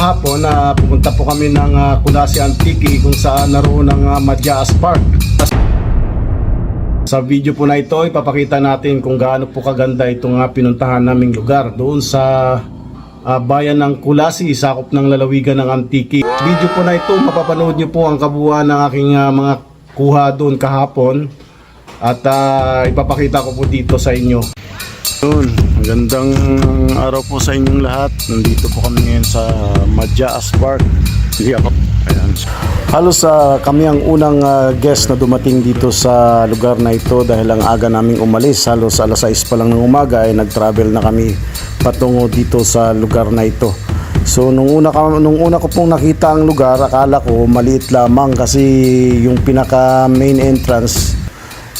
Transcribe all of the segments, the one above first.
Hapon na pumunta po kami ng uh, Kulasi Antique kung saan naroon ang uh, Madyaas Park. Sa video po na ito, ipapakita natin kung gaano po kaganda itong uh, pinuntahan naming lugar doon sa uh, bayan ng Kulasi, sakop ng lalawigan ng Antique. Video po na ito, mapapanood niyo po ang kabuuan ng aking uh, mga kuha doon kahapon at uh, ipapakita ko po dito sa inyo. Yun, magandang araw po sa inyong lahat. Nandito po kami ngayon sa Madyaas Park. Hindi ako. Ayan. Halos uh, kami ang unang uh, guest na dumating dito sa lugar na ito dahil ang aga naming umalis. Halos alas 6 pa lang ng umaga ay nag-travel na kami patungo dito sa lugar na ito. So nung una, nung una ko pong nakita ang lugar, akala ko maliit lamang kasi yung pinaka main entrance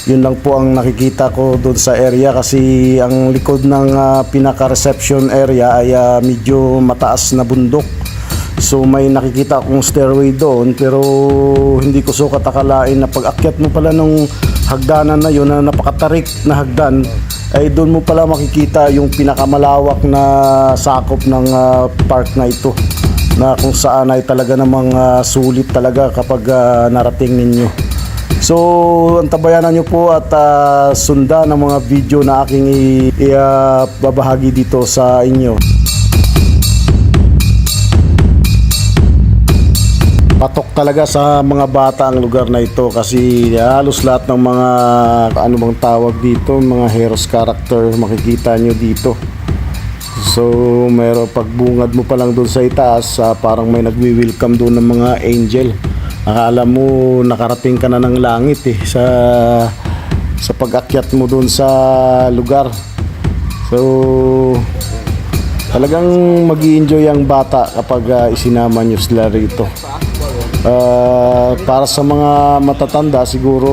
yun lang po ang nakikita ko doon sa area kasi ang likod ng ah, pinaka-reception area ay ah, medyo mataas na bundok. So may nakikita akong stairway doon pero hindi ko sukat akalain na pag akyat mo pala nung hagdanan na yun na napakatarik na hagdan ay doon mo pala makikita yung pinakamalawak na sakop ng ah, park na ito na kung saan ay talaga namang ah, sulit talaga kapag ah, narating ninyo. So, antabayanan nyo po at ah, sundan ang mga video na aking i- babahagi dito sa inyo. Patok talaga sa mga bata ang lugar na ito kasi halos lahat ng mga ano bang tawag dito, mga heroes character makikita nyo dito. So, meron pagbungad mo pa lang doon sa itaas, ah, parang may nagwi-welcome doon ng mga angel. Akala mo nakarating ka na ng langit eh sa sa pag-akyat mo doon sa lugar. So, talagang mag enjoy ang bata kapag ah, isinama nyo sila rito. Ah, para sa mga matatanda siguro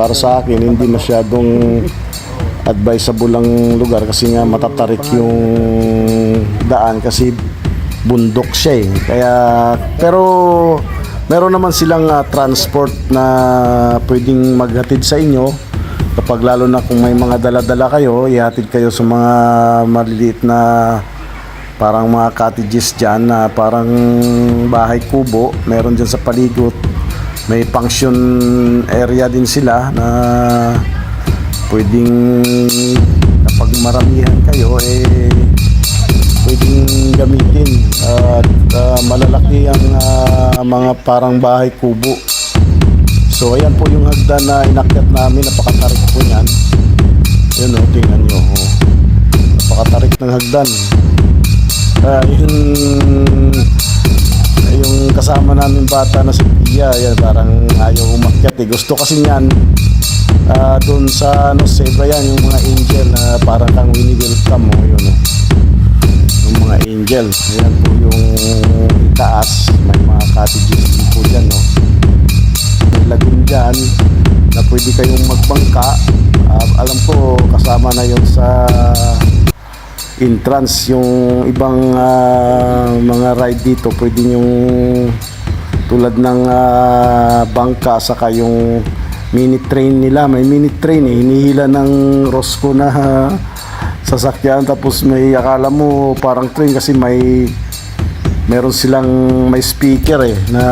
para sa akin hindi masyadong advisable ang lugar kasi nga matatarik yung daan kasi bundok siya eh. Kaya pero meron naman silang ah, transport na pwedeng maghatid sa inyo. Kapag lalo na kung may mga dala-dala kayo, ihatid kayo sa mga maliliit na parang mga cottages dyan na parang bahay kubo. Meron dyan sa paligot. May function area din sila na pwedeng kapag maramihan kayo eh pwedeng gamitin at ah, malalaki ang ah, mga parang bahay kubo so ayan po yung hagdan na inakyat namin napakatarik po niyan yun o tingnan nyo oh. napakatarik ng hagdan Ah, yung yung kasama namin bata na si Pia, yan parang ayaw umakyat eh. Gusto kasi niyan ah, doon sa ano, Seba yan, yung mga angel na parang kang wini-welcome mo, yun oh. Yung mga angel, ayan po yung itaas, may mga cottages din po dyan, no. May lagoon dyan na pwede kayong magbangka. Ah, alam ko, kasama na yun sa entrance. Yung ibang ah, mga ride dito pwede yung tulad ng ah, bangka saka yung mini train nila. May mini train eh. Hinihila ng Rosco na ah, sasakyan tapos may akala mo parang train kasi may meron silang may speaker eh na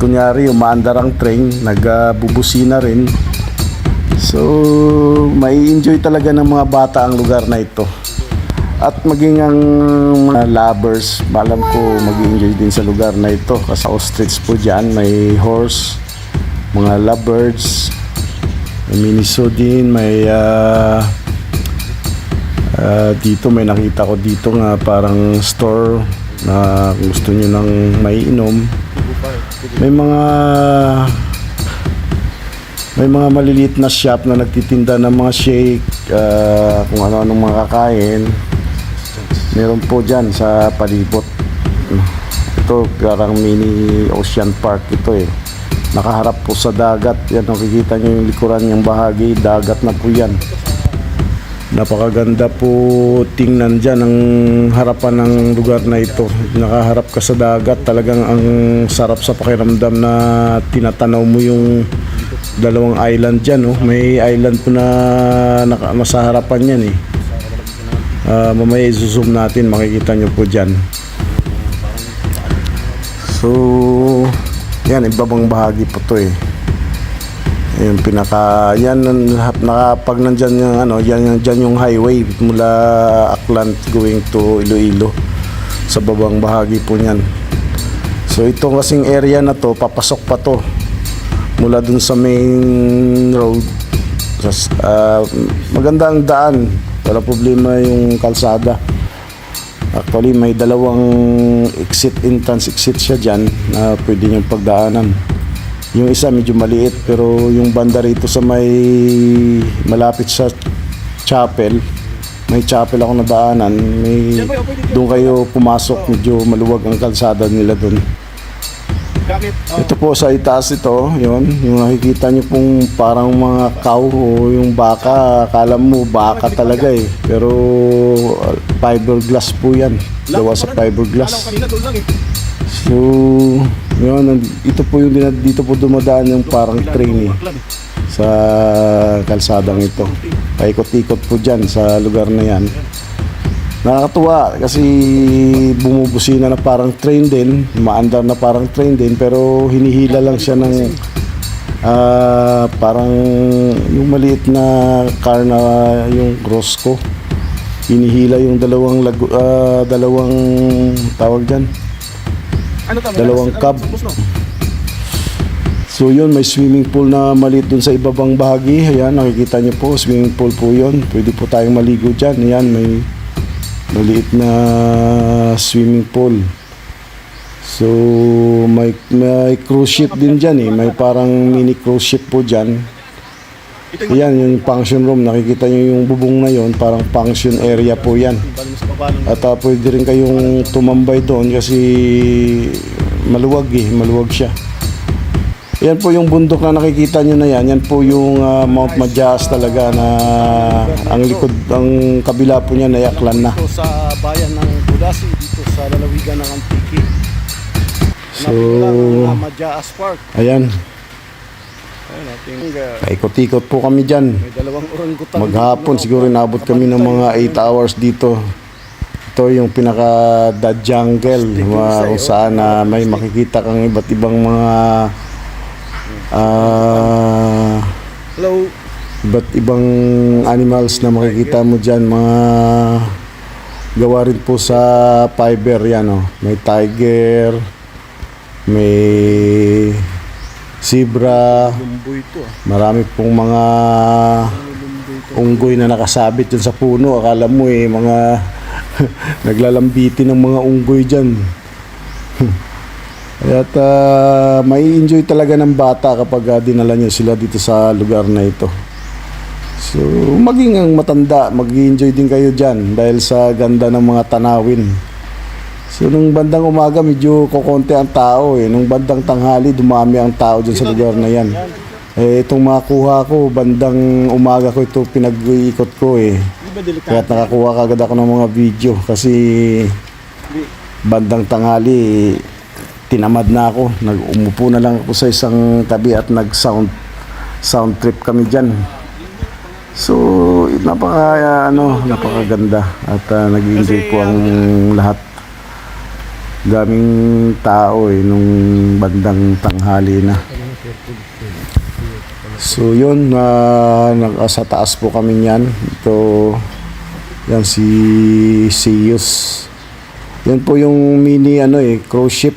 kunyari umaandar ang train nagbubusina rin. So may enjoy talaga ng mga bata ang lugar na ito. At maging ang mga lovers, alam ko mag enjoy din sa lugar na ito. Kasi ostrich po dyan, may horse, mga lovebirds, may miniso din, may ah, ah, dito may nakita ko dito nga parang store na gusto nyo ng may inom. May mga may mga maliliit na shop na nagtitinda ng mga shake, ah, kung ano-anong mga kakain. Meron po dyan sa palibot. Ito parang mini ocean park ito eh. Nakaharap po sa dagat. Yan nakikita nyo yung likuran yung bahagi. Dagat na po yan. Napakaganda po tingnan dyan ang harapan ng lugar na ito. Nakaharap ka sa dagat. Talagang ang sarap sa pakiramdam na tinatanaw mo yung dalawang island dyan. Oh. May island po na nasa harapan yan eh. Ah, mamaya i-zoom natin, makikita nyo po dyan. So, yan, ibabang bahagi po to eh. Yung pinaka, yan, naka, pag nandyan yung, ano, yan, yan, dyan yung highway mula Aklan going to Iloilo. Sa babang bahagi po niyan. So, itong kasing area na to, papasok pa to. Mula dun sa main road. Ah, maganda ang daan. Wala problema yung kalsada. Actually, may dalawang exit, entrance exit siya dyan na pwede niyong pagdaanan. Yung isa medyo maliit pero yung banda rito sa may malapit sa chapel, may chapel ako nadaanan, may doon kayo pumasok, medyo maluwag ang kalsada nila doon. Bakit? Ito po sa itaas ito, yon yung nakikita niyo pong parang mga cow o yung baka, akala mo baka talaga eh. Pero uh, fiberglass po yan. Gawa sa fiberglass. So, yun, ito po yung dito po dumadaan yung parang train eh, sa kalsadang ito. Paikot-ikot po dyan sa lugar na yan. Nakakatuwa kasi bumubusina na parang train din, maandar na parang train din pero hinihila lang siya ng ah, parang yung maliit na car na yung Rosco. Hinihila yung dalawang lagu, ah, dalawang tawag diyan. Ano tama? Dalawang Ano, no? So yun, may swimming pool na maliit dun sa ibabang bahagi. Ayan, nakikita niyo po, swimming pool po yun. Pwede po tayong maligo dyan. Ayan, may maliit na swimming pool. So, may, may cruise ship din dyan eh. May parang mini cruise ship po dyan. Ito yung Ayan, yung function room. Nakikita niyo yung bubong na yon Parang function area po yan. At uh, pwede rin kayong tumambay doon kasi maluwag eh, maluwag siya. Yan po yung bundok na nakikita nyo na yan. Yan po yung ah, Mount Majas talaga na ang likod, ang kabila po niya nayaklan na. dito sa bayan ng Budasi dito sa lalawigan ng Antique. So, Majaas Park. ayan. Ayun natin. uh, Paikot-ikot po kami dyan. may dalawang orangutan. Maghapon siguro inabot kami ng mga 8 hours dito. Ito yung pinaka the jungle mga kung saan na may makikita kang iba't ibang mga ah Hello. iba't ibang animals na makikita mo dyan mga gawa rin po sa fiber yan oh. may tiger may zebra. Ah. marami pong mga unggoy na nakasabit dyan sa puno. Akala mo eh mga naglalambitin ng mga unggoy dyan. At ah, may enjoy talaga ng bata kapag ah, dinala niya sila dito sa lugar na ito. So maging ang matanda mag enjoy din kayo dyan dahil sa ganda ng mga tanawin So nung bandang umaga medyo kokonti ang tao eh. Nung bandang tanghali dumami ang tao dyan sa lugar na yan. Eh itong makuha ko bandang umaga ko ito pinag-iikot ko eh. Kaya nakakuha kagad ako ng mga video kasi bandang tanghali tinamad na ako. Nag-umupo na lang ako sa isang tabi at nag-sound sound trip kami diyan. So napaka ano, napakaganda at uh, nag-enjoy po ang lahat. Daming tao eh nung bandang tanghali na. So yun, na nasa taas po kami niyan. Ito, yan si Sirius. Yan po yung mini ano eh, cruise ship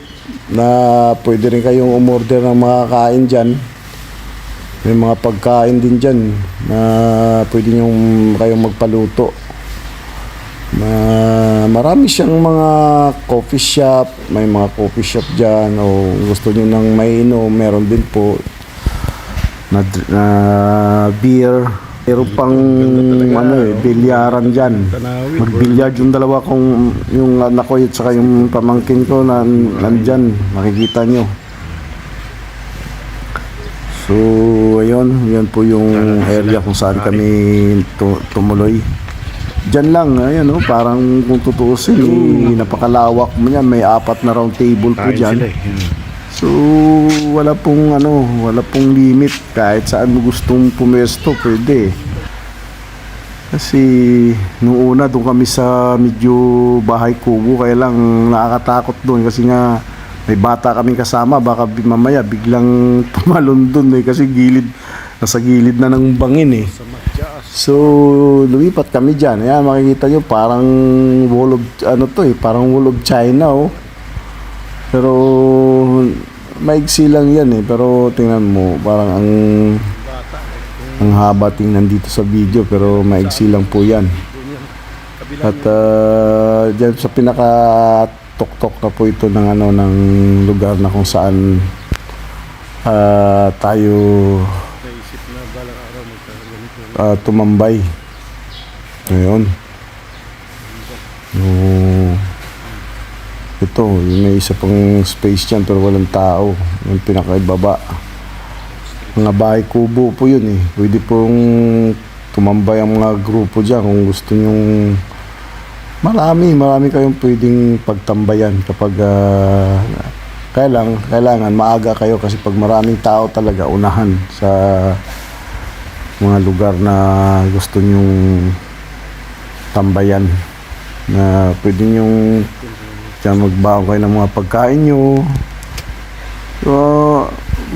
na pwede rin kayong umorder ng mga kain dyan. May mga pagkain din dyan na pwede nyo kayong magpaluto. Na marami siyang mga coffee shop, may mga coffee shop dyan o gusto nyo nang mainom, meron din po na, na beer. Meron pang ano eh, bilyaran dyan. Magbilyard yung dalawa kong yung anak ko at saka yung pamangkin ko na nandyan, makikita nyo. So, ayun, yan po yung area kung saan kami tu- tumuloy. Diyan lang, ayan oh, parang kung tutuusin, eh, napakalawak mo yan, may apat na round table po dyan. So, wala pong ano, wala pong limit. Kahit saan mo gustong pumesto, pwede. Kasi nung una doon kami sa medyo bahay kubo kaya lang nakakatakot doon kasi nga may bata kaming kasama, baka bi- mamaya biglang tumalon dun eh, kasi gilid, nasa gilid na ng bangin eh. So, lumipat kami dyan. Ayan, makikita nyo, parang wall of, ano to eh, parang wall of China oh. Pero, maigsi lang yan eh. Pero, tingnan mo, parang ang, ang haba tingnan dito sa video, pero maigsi lang po yan. At uh, dyan sa pinaka tuktok na po ito ng ano ng lugar na kung saan ah, tayo naisip na balang araw ah, tumambay. Ngayon. No. Ito, may isa pang space dyan pero walang tao. Yung pinakaibaba. Mga bahay kubo po yun eh. Pwede pong tumambay ang mga grupo dyan kung gusto nyong marami, marami kayong pwedeng pagtambayan kapag ah, kailang, kailangan maaga kayo kasi pag maraming tao talaga unahan sa mga lugar na gusto nyong tambayan na pwede nyong dyan magbaon kayo ng mga pagkain nyo so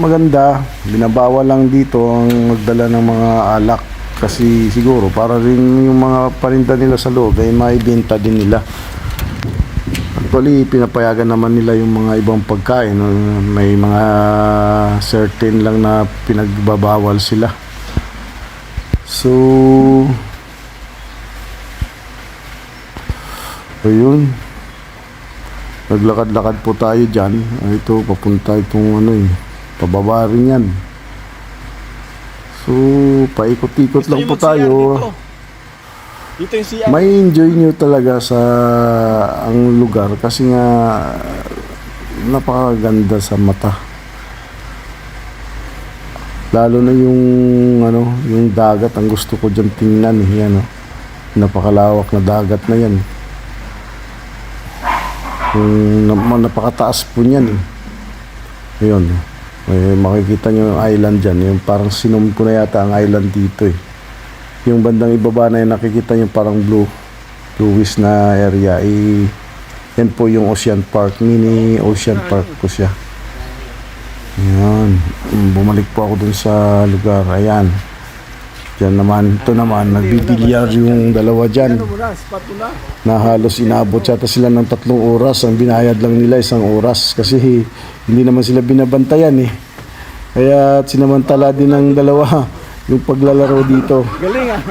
maganda binabawal lang dito ang magdala ng mga alak kasi siguro para rin yung mga parinda nila sa loob ay maibenta din nila Actually, pinapayagan naman nila yung mga ibang pagkain. May mga certain lang na pinagbabawal sila. So, ayun. Naglakad-lakad po tayo dyan. Ito, papunta itong ano eh. Pababa rin yan. So, paikot-ikot lang po tayo. Dito yung CR. May enjoy nyo talaga sa ang lugar kasi nga napakaganda sa mata. Lalo na yung ano, yung dagat ang gusto ko diyan tingnan eh, yan oh. Napakalawak na dagat na yan. Yung na- napakataas po niyan eh. Ayun. May makikita nyo yung island dyan. Yung parang sinom ko na yata ang island dito eh yung bandang ibaba na yung nakikita yung parang blue bluish na area eh, yan po yung Ocean Park mini Ocean Park po siya yan bumalik po ako dun sa lugar ayan Diyan naman, ito naman, nagbibilyar yung dalawa dyan na, halos inabot yata sila ng tatlong oras. Ang binayad lang nila isang oras kasi hindi naman sila binabantayan eh. Kaya sinamantala din ng dalawa yung paglalaro dito. Galing ah.